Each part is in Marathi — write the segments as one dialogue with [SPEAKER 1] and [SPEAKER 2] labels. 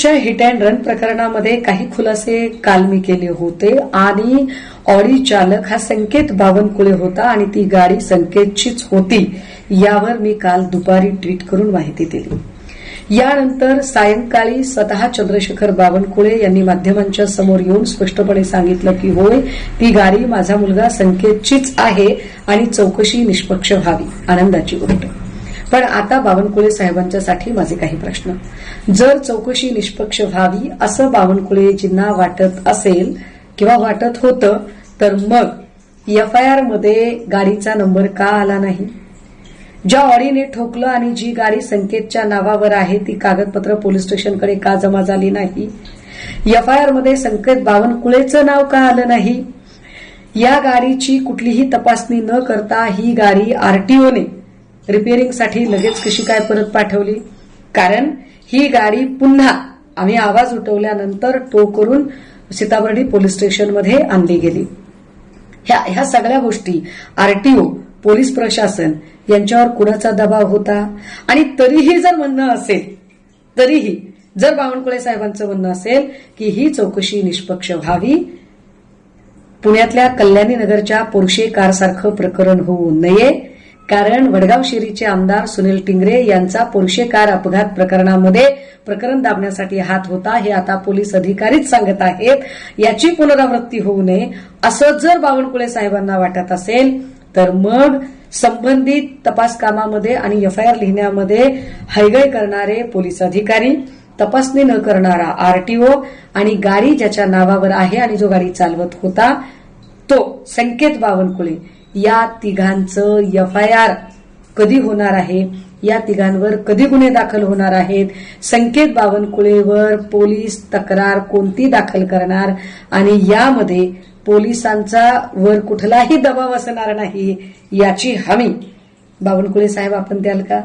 [SPEAKER 1] च्या हिट अँड रन प्रकरणामध्ये काही खुलासे काल मी केले होते आणि ऑडी चालक हा संकेत बावनकुळे होता आणि ती गाडी संकेतचीच होती यावर मी काल दुपारी ट्विट करून माहिती दिली. यानंतर सायंकाळी स्वतः चंद्रशेखर बावनकुळे यांनी माध्यमांच्या समोर येऊन स्पष्टपणे सांगितलं की होय ती गाडी माझा मुलगा संकेतचीच आहे आणि चौकशी निष्पक्ष व्हावी आनंदाची गोष्ट. पण आता बावनकुळे साहेबांच्यासाठी माझे काही प्रश्न. जर चौकशी निष्पक्ष व्हावी असं बावनकुळेजींना वाटत असेल किंवा वाटत होतं तर मग एफआयआरमध्ये गाडीचा नंबर का आला नाही? ज्या ऑडीने ठोकलं आणि जी गाडी संकेतच्या नावावर आहे ती कागदपत्र पोलीस स्टेशनकडे का जमा झाली नाही? एफआयआरमध्ये संकेत बावनकुळेचं नाव का आलं नाही? या गाडीची कुठलीही तपासणी न करता ही गाडी आरटीओने रिपेअरिंगसाठी लगेच कशी काय परत पाठवली? कारण ही गाडी पुन्हा आम्ही आवाज उठवल्यानंतर टो करून सीताबर्डी पोलीस स्टेशनमध्ये आणली गेली. ह्या ह्या सगळ्या गोष्टी आरटीओ पोलीस प्रशासन यांच्यावर कुणाचा दबाव होता? आणि तरीही जर म्हणणं असेल तरीही जर बावनकुळे साहेबांचं म्हणणं असेल की ही चौकशी निष्पक्ष व्हावी पुण्यातल्या कल्याणी नगरच्या पोर्शे कारसारखं प्रकरण होऊ नये कारण वडगाव शिरीचे आमदार सुनील टिंगरे यांचा पोर्शे कार अपघात प्रकरणामध्ये प्रकरण दाबण्यासाठी हात होता हे आता पोलीस अधिकारीच सांगत आहेत. याची पुनरावृत्ती होऊ नये असं जर बावनकुळे साहेबांना वाटत असेल तर मग संबंधित तपास कामामध्ये आणि एफआयआर लिहिण्यामध्ये हैगय करणारे पोलीस अधिकारी तपासणी न करणारा आरटीओ आणि गाडी ज्याच्या नावावर आहे आणि जो गाडी चालवत होता तो संकेत बावनकुळे. या तिघांचं एफ आय आर कधी होणार आहे? या तिघांवर कधी गुन्हे दाखल होणार आहेत? संकेत बावनकुळेवर पोलीस तक्रार कोणती दाखल करणार? आणि यामध्ये पोलिसांचा वर कुठलाही दबाव असणार नाही याची हमी. बावनकुळे साहेब आपण द्याल का?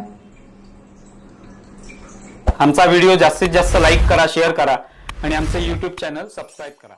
[SPEAKER 2] आमचा व्हिडिओ जास्तीत जास्त लाईक करा शेअर करा आणि आमचं युट्यूब चॅनल सबस्क्राईब करा.